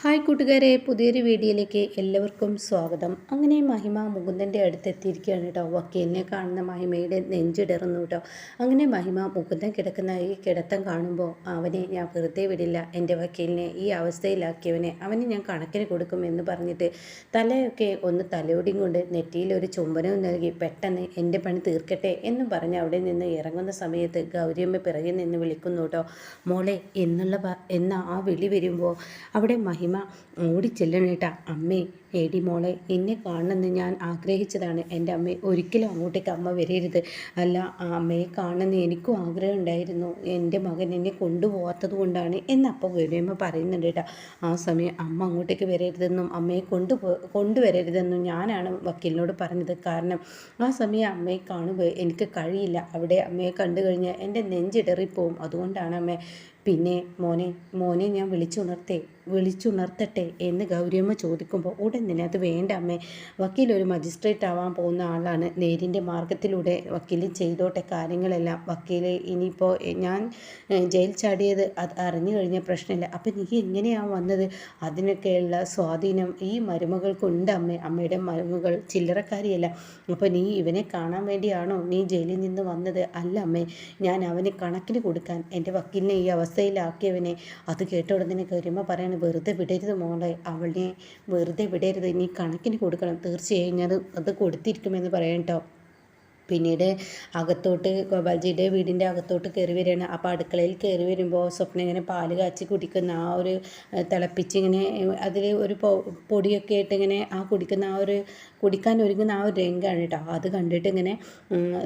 Hi കൂട്ടുകാരെ പുതിയൊരു വീഡിയോയിലേക്ക് എല്ലാവർക്കും സ്വാഗതം. അങ്ങനെ മഹിമ മുകുന്ദന്റെ അടുത്ത് എത്തിയിരിക്കുകയാണ് കേട്ടോ വക്കീലിനെ കാണുന്ന മഹിമയുടെ നെഞ്ചിടറുന്നു കേട്ടോ അങ്ങനെ മഹിമ മുകുന്ദൻ കിടക്കുന്ന ഈ കിടത്തം കാണുമ്പോൾ അവനെ ഞാൻ വെറുതെ വിടില്ല. എന്റെ വക്കീലിനെ ഈ അവസ്ഥയിലാക്കിയവനെ അവന് ഞാൻ കണക്കിന് കൊടുക്കും എന്ന് പറഞ്ഞിട്ട് തലയൊക്കെ ഒന്ന് തലയോടിയും കൊണ്ട് നെറ്റിയിൽ ഒരു ചുംബനവും നൽകി പെട്ടെന്ന് എന്റെ പണി തീർക്കട്ടെ എന്ന് പറഞ്ഞ് അവിടെ നിന്ന് ഇറങ്ങുന്ന സമയത്ത് ഗൗരിയമ്മ പിറകിൽ നിന്ന് വിളിക്കുന്നു കേട്ടോ മോളെ എന്നുള്ള എന്ന ആ വിളി വരുമ്പോൾ അവിടെ മഹിമ മഹിമ ഓടിച്ചെല്ലണേട്ടാ. അമ്മേ എടി മോളെ എന്നെ കാണണമെന്ന് ഞാൻ ആഗ്രഹിച്ചതാണ്. എന്റെ അമ്മ ഒരിക്കലും അങ്ങോട്ടേക്ക് അമ്മ വരരുത്. അല്ല ആ അമ്മയെ കാണണമെന്ന് എനിക്കും ആഗ്രഹം ഉണ്ടായിരുന്നു. എന്റെ മകൻ എന്നെ കൊണ്ടുപോകാത്തത് കൊണ്ടാണ് എന്നപ്പോൾ വരുമ്പ പറയുന്നുണ്ട് കേട്ടോ. ആ സമയം അമ്മ അങ്ങോട്ടേക്ക് വരരുതെന്നും അമ്മയെ കൊണ്ടുപോ കൊണ്ടുവരരുതെന്നും ഞാനാണ് വക്കീലിനോട് പറഞ്ഞത്. കാരണം ആ സമയം അമ്മയെ കാണുമ്പോൾ എനിക്ക് കഴിയില്ല. അവിടെ അമ്മയെ കണ്ടു കഴിഞ്ഞാൽ എന്റെ നെഞ്ചിടറിപ്പോവും അതുകൊണ്ടാണ് അമ്മ പിന്നെ മോനെ മോനെ ഞാൻ വിളിച്ചുണർത്തേ വിളിച്ചുണർത്തട്ടെ എന്ന് ഗൗരിയമ്മ ചോദിക്കുമ്പോൾ ഉടൻ തന്നെ അത് വേണ്ട അമ്മേ. വക്കീൽ ഒരു മജിസ്ട്രേറ്റ് ആവാൻ പോകുന്ന ആളാണ്. നേരിന്റെ മാർഗത്തിലൂടെ വക്കീൽ ചെയ്തോട്ടെ കാര്യങ്ങളെല്ലാം. വക്കീൽ ഇനിയിപ്പോൾ ഞാൻ ജയിൽ ചാടിയത് അത് അറിഞ്ഞു കഴിഞ്ഞ പ്രശ്നമില്ല. അപ്പം നീ എങ്ങനെയാണ് വന്നത്? അതിനൊക്കെയുള്ള സ്വാധീനം ഈ മരുമകൾക്കുണ്ട് അമ്മ. അമ്മയുടെ മരുമകൾ ചില്ലറക്കാരിയല്ല. അപ്പോൾ നീ ഇവനെ കാണാൻ വേണ്ടിയാണോ നീ ജയിലിൽ നിന്ന് വന്നത്? അല്ല അമ്മേ. ഞാൻ അവന് കണക്കിന് കൊടുക്കാൻ എന്റെ വക്കീലിനെ ഈ അവസ്ഥയിലാക്കിയവനെ. അത് കേട്ട ഉടനെ പറയണ വെറുതെ വിടരുത് മോളെ. അവളെ വെറുതെ വിടരുത്. ഇനി കണക്കിന് കൊടുക്കണം. തീർച്ചയായും ഞാൻ അത് കൊടുത്തിരിക്കുമെന്ന് പറയാം കേട്ടോ പിന്നീട് അകത്തോട്ട് ഗോപാൽജിയുടെ വീടിന്റെ അകത്തോട്ട് കയറി വരികയാണ്. അപ്പോൾ അടുക്കളയിൽ കയറി വരുമ്പോൾ സ്വപ്ന ഇങ്ങനെ പാൽ കാച്ചി കുടിക്കുന്ന ആ ഒരു തിളപ്പിച്ച് ഇങ്ങനെ അതിൽ ഒരു പൊടിയൊക്കെ ആയിട്ട് ഇങ്ങനെ ആ കുടിക്കുന്ന ആ ഒരു കുടിക്കാൻ ഒരുങ്ങുന്ന ആ ഒരു രംഗമാണ് കേട്ടോ. അത് കണ്ടിട്ട് ഇങ്ങനെ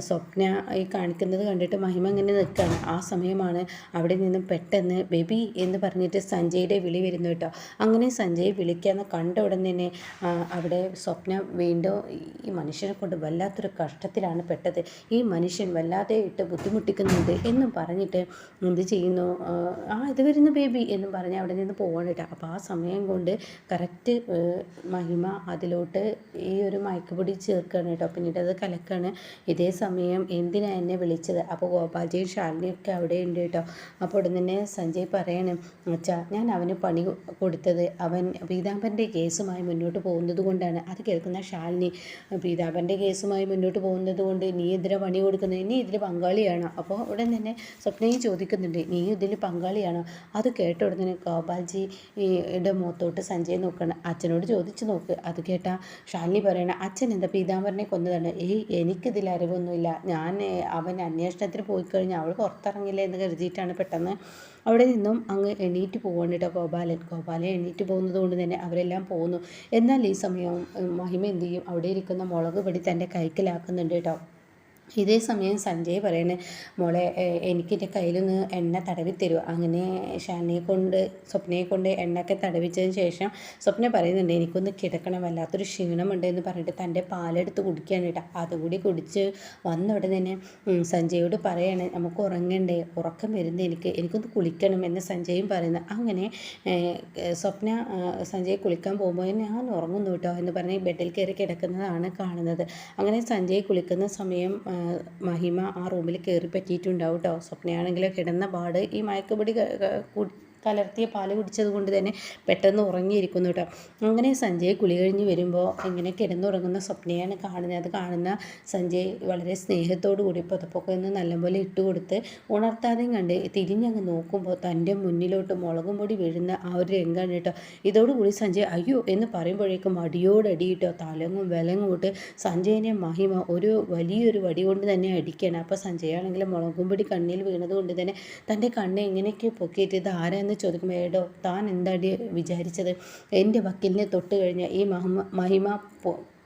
സ്വപ്ന ഈ കാണിക്കുന്നത് കണ്ടിട്ട് മഹിമ ഇങ്ങനെ നിൽക്കുകയാണ്. ആ സമയമാണ് അവിടെ നിന്നും പെട്ടെന്ന് ബേബി എന്ന് പറഞ്ഞിട്ട് സഞ്ജയുടെ വിളി വരുന്നു കേട്ടോ. അങ്ങനെ സഞ്ജയ് വിളിക്കാന്ന് കണ്ട ഉടൻ തന്നെ അവിടെ സ്വപ്ന വീണ്ടും ഈ മനുഷ്യനെ കൊണ്ട് വല്ലാത്തൊരു കഷ്ടത്തിലാണ് പെട്ടത്. ഈ മനുഷ്യൻ വല്ലാതെ ഇട്ട് ബുദ്ധിമുട്ടിക്കുന്നുണ്ട് എന്നും പറഞ്ഞിട്ട് എന്ത് ചെയ്യുന്നു? ആ ഇത് വരുന്നു ബേബി എന്നും പറഞ്ഞ് അവിടെ നിന്ന് പോകണം കേട്ടോ. അപ്പോൾ ആ സമയം കൊണ്ട് കറക്റ്റ് മഹിമ അതിലോട്ട് ഈ ഒരു മയക്കുപൊടി ചേർക്കുകയാണ് കേട്ടോ. പിന്നീട് അത് കലക്കാണ്. ഇതേ സമയം എന്തിനാ എന്നെ വിളിച്ചത്? അപ്പോൾ ഗോപാൽജിയും ഷാലിനിയൊക്കെ അവിടെ ഉണ്ട് കേട്ടോ. അപ്പോൾ ഉടൻ തന്നെ സഞ്ജയ് പറയണം അച്ഛാ ഞാൻ അവന് പണി കൊടുത്തത് അവൻ പീതാംബരന്റെ കേസുമായി മുന്നോട്ട് പോകുന്നത് കൊണ്ടാണ്. അത് കേൾക്കുന്ന ശാലിനി പീതാംബരന്റെ കേസുമായി മുന്നോട്ട് പോകുന്നത് കൊണ്ട് നീ ഇതിന് പണി കൊടുക്കുന്നത്? നീ ഇതിൽ പങ്കാളിയാണ്? അപ്പോൾ ഉടൻ തന്നെ സ്വപ്നയും ചോദിക്കുന്നുണ്ട് നീ ഇതിൽ പങ്കാളിയാണോ? അത് കേട്ട ഉടനെ ഗോപാൽജിയുടെ മുഖത്തോട്ട് സഞ്ജയ് നോക്കണം. അച്ഛനോട് ചോദിച്ചു നോക്ക് അത് കേട്ടാ? ശാലിനി പറയണ അച്ഛൻ എന്താ പീതാംബരനെ കൊന്നതാണ് ഏയ് എനിക്കിതിൽ അറിവൊന്നുമില്ല. ഞാൻ അവൻ അന്വേഷണത്തിന് പോയി കഴിഞ്ഞാൽ അവൾ പുറത്തിറങ്ങില്ല എന്ന് കരുതിയിട്ടാണ് പെട്ടെന്ന് അവിടെ നിന്നും അങ്ങ് എണീറ്റ് പോവാണ് കേട്ടോ ഗോപാലൻ. ഗോപാലൻ എണീറ്റ് പോകുന്നത് കൊണ്ട് തന്നെ അവരെല്ലാം പോകുന്നു എന്നാൽ ഈ സമയം മഹിമ എന്ത് ചെയ്യും? അവിടെ ഇരിക്കുന്ന മുളക് പൊടി തന്റെ കൈക്കലാക്കുന്നുണ്ട് കേട്ടോ ഇതേ സമയം സഞ്ജയ് പറയണേ മോളെ എനിക്ക് എന്റെ കയ്യിലൊന്ന് എണ്ണ തടവി തരുമോ അങ്ങനെ ഷാനിയെ കൊണ്ട് സ്വപ്നയെ കൊണ്ട് എണ്ണയൊക്കെ തടവിച്ചതിന് ശേഷം സ്വപ്ന പറയുന്നുണ്ട് എനിക്കൊന്ന് കിടക്കണം വല്ലാത്തൊരു ക്ഷീണമുണ്ട് എന്ന് പറഞ്ഞിട്ട് തന്റെ പാലെടുത്ത് കുടിക്കുകയാണ് കേട്ടോ. അതുകൂടി കുടിച്ച് വന്ന ഉടനെ തന്നെ സഞ്ജയോട് പറയാണ് നമുക്ക് ഉറങ്ങണ്ടേ ഉറക്കം വരുന്നത് എനിക്ക് എനിക്കൊന്ന് കുളിക്കണം എന്ന് സഞ്ജയും പറയുന്നു. അങ്ങനെ സ്വപ്ന സഞ്ജയ് കുളിക്കാൻ പോകുമ്പോൾ ഞാൻ ഉറങ്ങുന്നു കേട്ടോ എന്ന് പറഞ്ഞ് ബെഡിൽ കയറി കിടക്കുന്നതാണ് കാണുന്നത്. അങ്ങനെ സഞ്ജയ് കുളിക്കുന്ന സമയം മഹിമ ആ റൂമിൽ കയറി പറ്റിയിട്ടുണ്ടാവും കേട്ടോ സ്വപ്നയാണെങ്കിൽ കിടന്ന പാട് ഈ മയക്കുപൊടി കലർത്തിയ പാൽ കുടിച്ചത് കൊണ്ട് തന്നെ പെട്ടെന്ന് ഉറങ്ങിയിരിക്കുന്നു കേട്ടോ. അങ്ങനെ സഞ്ജയ് കുളി കഴിഞ്ഞ് വരുമ്പോൾ ഇങ്ങനെ കിടന്നുറങ്ങുന്ന സ്വപ്നയാണ് കാണുന്നത്. അത് കാണുന്ന സഞ്ജയ് വളരെ സ്നേഹത്തോടു കൂടി പുതപ്പൊക്കെ ഒന്ന് നല്ലപോലെ ഇട്ട് കൊടുത്ത് ഉണർത്താതെയും കണ്ട് തിരിഞ്ഞങ്ങ് നോക്കുമ്പോൾ തന്റെ മുന്നിലോട്ട് മുളകും പൊടി വീഴുന്ന ആ ഒരു രംഗമാണ് കേട്ടോ. ഇതോടുകൂടി സഞ്ജയ് അയ്യോ എന്ന് പറയുമ്പോഴേക്കും അടിയോടടി കേട്ടോ. തലങ്ങും വിലങ്ങോട്ട് സഞ്ജയനെ മഹിമ ഒരു വലിയൊരു വടി കൊണ്ട് തന്നെ അടിക്കുകയാണ് അപ്പോൾ സഞ്ജയ് ആണെങ്കിൽ മുളകും പൊടി കണ്ണിൽ വീണത് കൊണ്ട് തന്നെ തന്റെ കണ്ണ് എങ്ങനെയൊക്കെ പൊക്കിയിട്ട് ഇത് ആരാന്ന് എന്ന് ചോദിക്കുമ്പോൾ ഏടോ താൻ എന്താടി വിചാരിച്ചത്? എന്റെ വക്കീലിനെ തൊട്ട് കഴിഞ്ഞാൽ ഈ മഹിമ മഹിമ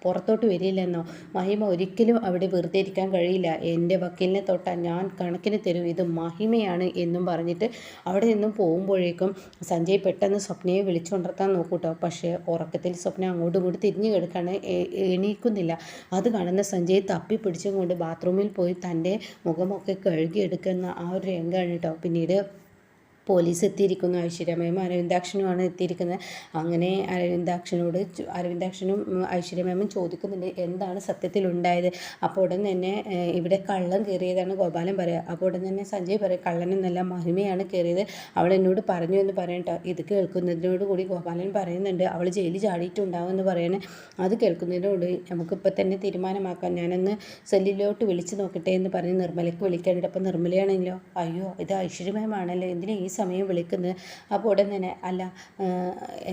പുറത്തോട്ട് വരില്ലെന്നോ? മഹിമ ഒരിക്കലും അവിടെ വെറുതെ ഇരിക്കാൻ കഴിയില്ല. എന്റെ വക്കീലിനെ തൊട്ടാൽ ഞാൻ കണക്കിന് തരും. ഇത് മഹിമയാണ് എന്നും പറഞ്ഞിട്ട് അവിടെ നിന്നും പോകുമ്പോഴേക്കും സഞ്ജയ് പെട്ടെന്ന് സ്വപ്നയെ വിളിച്ചുകൊണ്ടിർത്താൻ നോക്കൂട്ടോ. പക്ഷേ ഉറക്കത്തിൽ സ്വപ്നം അങ്ങോട്ടും ഇങ്ങോട്ട് തിരിഞ്ഞു കിടക്കാണ്. എണീക്കുന്നില്ല. അത് കാണുന്ന സഞ്ജയ് തപ്പി പിടിച്ചും കൊണ്ട് ബാത്റൂമിൽ പോയി തന്റെ മുഖമൊക്കെ കഴുകിയെടുക്കുന്ന ആ ഒരു രംഗമാണ് കേട്ടോ. പിന്നീട് പോലീസ് എത്തിയിരിക്കുന്നു ഐശ്വര്യമയും അരവിന്ദാക്ഷനുമാണ് എത്തിയിരിക്കുന്നത്. അങ്ങനെ അരവിന്ദാക്ഷനോട് അരവിന്ദാക്ഷനും ഐശ്വര്യമേമും ചോദിക്കുന്നുണ്ട് എന്താണ് സത്യത്തിൽ ഉണ്ടായത് അപ്പോൾ ഉടൻ തന്നെ ഇവിടെ കള്ളം കയറിയതാണ് ഗോപാലൻ പറയുക അപ്പോൾ ഉടൻ തന്നെ സഞ്ജയ് പറയും കള്ളനെന്നല്ല മഹിമയാണ് കയറിയത്. അവൾ എന്നോട് പറഞ്ഞു എന്ന് പറയട്ടോ ഇത് കേൾക്കുന്നതിനോട് കൂടി ഗോപാലൻ പറയുന്നുണ്ട് അവൾ ജയിലിൽ ചാടിയിട്ടുണ്ടാവും എന്ന് പറയണേ. അത് കേൾക്കുന്നതിനോട് നമുക്കിപ്പോൾ തന്നെ തീരുമാനമാക്കാം. ഞാനൊന്ന് സെല്ലിലോട്ട് വിളിച്ച് നോക്കട്ടെ എന്ന് പറഞ്ഞ് നിർമ്മലയ്ക്ക് വിളിക്കാനുണ്ട്. അപ്പോൾ നിർമ്മലയാണെങ്കിലോ അയ്യോ ഇത് ഐശ്വര്യമയമാണല്ലോ എന്തിനാ ഈ സമയം വിളിക്കുന്നത്. അപ്പോൾ ഉടൻ തന്നെ അല്ല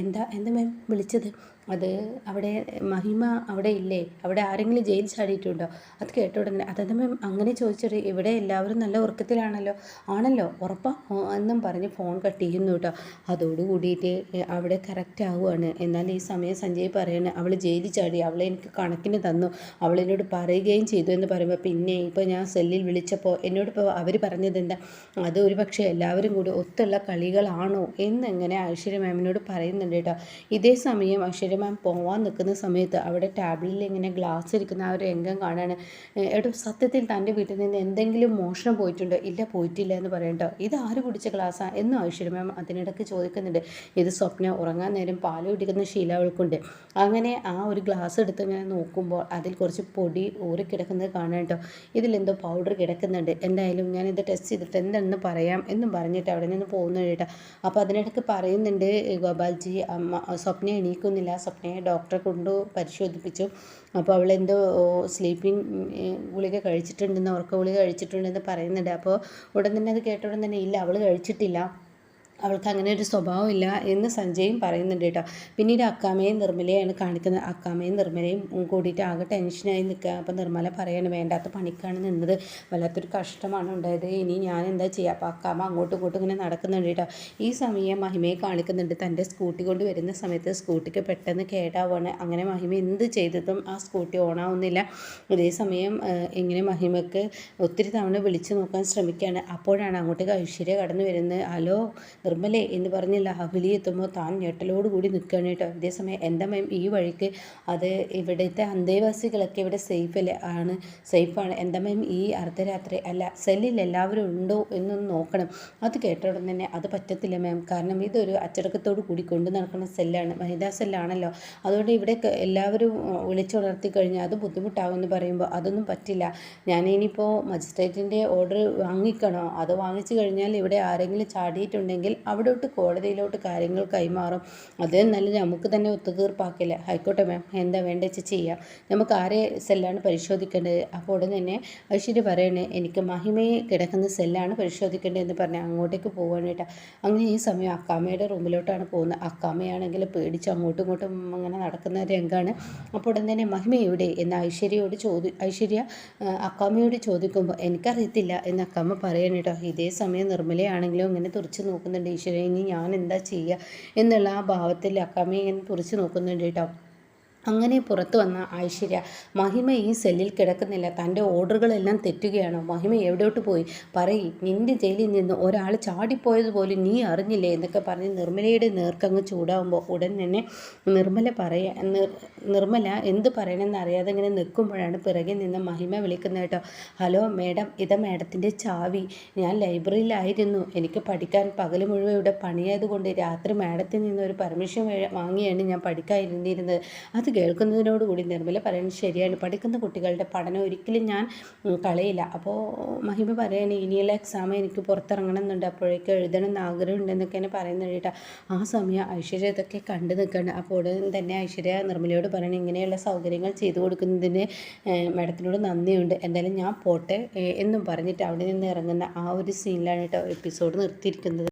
എന്താ എന്താ മാം വിളിച്ചത്? അത് അവിടെ മഹിമ അവിടെ ഇല്ലേ? അവിടെ ആരെങ്കിലും ജയിൽ ചാടിയിട്ടുണ്ടോ? അത് കേട്ട ഉടനെ അതെന്താ മാം അങ്ങനെ ചോദിച്ചിട്ട് ഇവിടെ എല്ലാവരും നല്ല ഉറക്കത്തിലാണല്ലോ? ആണല്ലോ? ഉറപ്പാ? എന്നും പറഞ്ഞ് ഫോൺ കട്ട് ചെയ്യുന്നു കേട്ടോ അതോട് കൂടിയിട്ട് അവിടെ കറക്റ്റ് ആവുകയാണ് എന്നാൽ ഈ സമയം സഞ്ജയ് പറയാണ് അവൾ ജയിലിൽ ചാടി അവളെ എനിക്ക് കണക്കിന് തന്നു. അവളെന്നോട് പറയുകയും ചെയ്തു എന്ന് പറയുമ്പോൾ പിന്നെ ഇപ്പോൾ ഞാൻ സെല്ലിൽ വിളിച്ചപ്പോൾ എന്നോട് ഇപ്പോൾ അവർ പറഞ്ഞത് എന്താ? അത് ഒരു പക്ഷേ എല്ലാവരും കൂടി ഒത്തുള്ള കളികളാണോ? എന്നെങ്ങനെ ഐശ്വര്യ മാമിനോട് പറയുന്നുണ്ട് കേട്ടോ ഇതേ സമയം ഐശ്വര്യ മാം പോവാൻ നിൽക്കുന്ന സമയത്ത് അവിടെ ടാബ്ലിൽ ഇങ്ങനെ ഗ്ലാസ് ഇരിക്കുന്ന ആ ഒരു രംഗം കാണാണ്. എടോ സത്യത്തിൽ തന്റെ വീട്ടിൽ നിന്ന് എന്തെങ്കിലും മോഷണം പോയിട്ടുണ്ടോ? ഇല്ല പോയിട്ടില്ല എന്ന് പറയണ്ടോ ഇത് ആര് കുടിച്ച ഗ്ലാസ്സാണ് എന്നും ഐശ്വര്യ മാം അതിനിടയ്ക്ക് ചോദിക്കുന്നുണ്ട്. ഇത് സ്വപ്ന ഉറങ്ങാൻ നേരം പാൽ കുടിക്കുന്ന ശീല അവൾക്കുണ്ട്. അങ്ങനെ ആ ഒരു ഗ്ലാസ് എടുത്ത് ഇങ്ങനെ നോക്കുമ്പോൾ അതിൽ കുറച്ച് പൊടി ഊറിക്കിടക്കുന്നത് കാണാം കേട്ടോ ഇതിലെന്തോ പൗഡർ കിടക്കുന്നുണ്ട്. എന്തായാലും ഞാനിത് ടെസ്റ്റ് ചെയ്തിട്ട് എന്തെന്ന് പറയാം എന്നും പറഞ്ഞിട്ട് അവിടെ നിന്ന് പോകുന്നു കേട്ടോ അപ്പോൾ അതിനിടയ്ക്ക് പറയുന്നുണ്ട് ഗോപാൽജി അമ്മ സ്വപ്ന എണീക്കുന്നില്ല. സ്വപ്നയെ ഡോക്ടറെ കൊണ്ട് പരിശോധിപ്പിച്ചു. അപ്പോൾ അവൾ എന്തോ സ്ലീപ്പിംഗ് ഗുളിക കഴിച്ചിട്ടുണ്ടെന്ന് ഉറക്ക ഗുളിക കഴിച്ചിട്ടുണ്ടെന്ന് പറയുന്നുണ്ട്. അപ്പോൾ ഉടൻ തന്നെ അത് കേട്ട ഉടൻ തന്നെ ഇല്ല അവൾ കഴിച്ചിട്ടില്ല. അവൾക്ക് അങ്ങനെ ഒരു സ്വഭാവമില്ല എന്ന് സഞ്ജയും പറയുന്നുണ്ട് കേട്ടോ. പിന്നീട് അക്കാമയും നിർമ്മലയാണ് കാണിക്കുന്നത്. അക്കാമയും നിർമ്മലയും കൂടിയിട്ട് ആകെ ടെൻഷനായി നിൽക്കുക. അപ്പോൾ നിർമ്മല പറയാണ് വേണ്ടാത്ത പണിക്കാണ് നിന്നത്. വല്ലാത്തൊരു കഷ്ടമാണ് ഉണ്ടായത്. ഇനി ഞാൻ എന്താ ചെയ്യുക അപ്പോൾ അക്കാമ അങ്ങോട്ടും ഇങ്ങോട്ടും ഇങ്ങനെ നടക്കുന്നുണ്ട് കേട്ടോ. ഈ സമയം മഹിമയെ കാണിക്കുന്നുണ്ട്. തന്റെ സ്കൂട്ടി കൊണ്ട് വരുന്ന സമയത്ത് സ്കൂട്ടിക്ക് പെട്ടെന്ന് കേടാവുകയാണ് അങ്ങനെ മഹിമ എന്ത് ചെയ്തതും ആ സ്കൂട്ടി ഓണാവുന്നില്ല. അതേ സമയം ഇങ്ങനെ മഹിമക്ക് ഒത്തിരി തവണ വിളിച്ചു നോക്കാൻ ശ്രമിക്കുകയാണ്. അപ്പോഴാണ് അങ്ങോട്ടേക്ക് ഐശ്വര്യ കടന്നു വരുന്നത്. ഹലോ നിർമ്മലേ എന്ന് പറഞ്ഞ് ലഹബലി എത്തുമ്പോൾ താൻ ഞെട്ടലോടുകൂടി നിൽക്കുകയാണ് കേട്ടോ. അതേസമയം എന്റെ മയം ഈ വഴിക്ക് അത് ഇവിടുത്തെ അന്തേവാസികളൊക്കെ ഇവിടെ സേഫ് ആണ്. സേഫാണ് എന്റെ മയം ഈ അർദ്ധരാത്രി അല്ല സെല്ലിൽ എല്ലാവരും ഉണ്ടോ എന്നൊന്ന് നോക്കണം. അത് കേട്ട ഉടൻ തന്നെ അത് പറ്റത്തില്ല മാം കാരണം ഇതൊരു അച്ചടക്കത്തോട് കൂടി കൊണ്ടു നടക്കുന്ന സെല്ലാണ് വനിതാ സെല്ലാണല്ലോ അതുകൊണ്ട് ഇവിടെ എല്ലാവരും വിളിച്ചുണർത്തി കഴിഞ്ഞാൽ അത് ബുദ്ധിമുട്ടാകുമെന്ന് പറയുമ്പോൾ അതൊന്നും പറ്റില്ല. ഞാനിനിയിപ്പോൾ മജിസ്ട്രേറ്റിന്റെ ഓർഡർ വാങ്ങിക്കണോ? അത് വാങ്ങിച്ചു കഴിഞ്ഞാൽ ഇവിടെ ആരെങ്കിലും ചാടിയിട്ടുണ്ടെങ്കിൽ അവിടോട്ട് കോടതിയിലോട്ട് കാര്യങ്ങൾ കൈമാറും. അത് നല്ല നമുക്ക് തന്നെ ഒത്തുതീർപ്പാക്കില്ല? ആയിക്കോട്ടെ മാം എന്താ വേണ്ട വെച്ച് ചെയ്യാം. നമുക്ക് ആരെ സെല്ലാണ് പരിശോധിക്കേണ്ടത്? അപ്പോൾ ഉടൻ തന്നെ ഐശ്വര്യ പറയണേ എനിക്ക് മഹിമയെ കിടക്കുന്ന സെല്ലാണ് പരിശോധിക്കേണ്ടത് എന്ന് പറഞ്ഞാൽ അങ്ങോട്ടേക്ക് പോകാനായിട്ടാണ് അങ്ങനെ ഈ സമയം അക്കാമയുടെ റൂമിലോട്ടാണ് പോകുന്നത്. അക്കാമയാണെങ്കിൽ പേടിച്ച് അങ്ങോട്ടും ഇങ്ങോട്ടും അങ്ങനെ നടക്കുന്ന രംഗമാണ് അപ്പോൾ ഉടൻ തന്നെ മഹിമ എവിടെ? എന്ന് ഐശ്വര്യയോട് ചോദി ഐശ്വര്യ അക്കാമയോട് ചോദിക്കുമ്പോൾ എനിക്കറിയത്തില്ല എന്ന് അക്കാമ പറയണം കേട്ടോ ഇതേ സമയം നിർമ്മലയാണെങ്കിലും ഇങ്ങനെ തുറച്ച് നോക്കുന്നുണ്ട്. ഈശ്വരൻ ഇനി ഞാൻ എന്താ ചെയ്യുക? എന്നുള്ള ആ ഭാവത്തിൽ അക്കാമ്മയെ ഇങ്ങനെ തുറിച്ചു നോക്കുന്നുണ്ട് കേട്ടോ. അങ്ങനെ പുറത്തു വന്ന ഐശ്വര്യ മഹിമ ഈ സെല്ലിൽ കിടക്കുന്നില്ല. തന്റെ ഓർഡറുകളെല്ലാം തെറ്റുകയാണ്? മഹിമ എവിടോട്ട് പോയി? പറയി. നിന്റെ ജയിലിൽ നിന്ന് ഒരാൾ ചാടിപ്പോയതുപോലെ നീ അറിഞ്ഞില്ലേ? എന്നൊക്കെ പറഞ്ഞ് നിർമ്മലയുടെ നേർക്കങ്ങ് ചൂടാകുമ്പോൾ ഉടൻ തന്നെ നിർമ്മല പറയ നിർമ്മല എന്ത് പറയണമെന്ന് അറിയാതെ ഇങ്ങനെ നിൽക്കുമ്പോഴാണ് പിറകിൽ നിന്ന് മഹിമ വിളിക്കുന്നത് കേട്ടോ. Hello madam. ഇതാ മേഡത്തിന്റെ ചാവി. ഞാൻ ലൈബ്രറിയിലായിരുന്നു. എനിക്ക് പഠിക്കാൻ പകൽ മുഴുവൻ ഇവിടെ പണിയായതുകൊണ്ട് രാത്രി മേഡത്തിൽ നിന്ന് ഒരു പെർമിഷൻ വാങ്ങിയാണ് ഞാൻ പഠിക്കാതിരുന്നിരുന്നത് അത് കേൾക്കുന്നതിനോടുകൂടി നിർമ്മല പറയുന്നത് ശരിയാണ്. പഠിക്കുന്ന കുട്ടികളുടെ പഠനം ഒരിക്കലും ഞാൻ കളയില്ല. അപ്പോൾ മഹിമ പറയാണ് ഇനിയുള്ള എക്സാം എനിക്ക് പുറത്തിറങ്ങണം എന്നുണ്ട് അപ്പോഴേക്കും എഴുതണം എന്ന് ആഗ്രഹമുണ്ടെന്നൊക്കെയാണ് പറയുന്നത് കേട്ടോ. ആ സമയം ഐശ്വര്യ ഇതൊക്കെ കണ്ടു നിൽക്കണം അപ്പോൾ ഉടൻ തന്നെ ഐശ്വര്യ നിർമ്മലയോട് പറയണം ഇങ്ങനെയുള്ള സൗകര്യങ്ങൾ ചെയ്തു കൊടുക്കുന്നതിന് മാഡത്തിനോട് നന്ദിയുണ്ട്. എന്തായാലും ഞാൻ പോട്ടെ എന്നും പറഞ്ഞിട്ട് അവിടെ നിന്ന് ഇറങ്ങുന്ന ആ ഒരു സീനിലാണ് കേട്ടോ എപ്പിസോഡ് നിർത്തിയിരിക്കുന്നത്.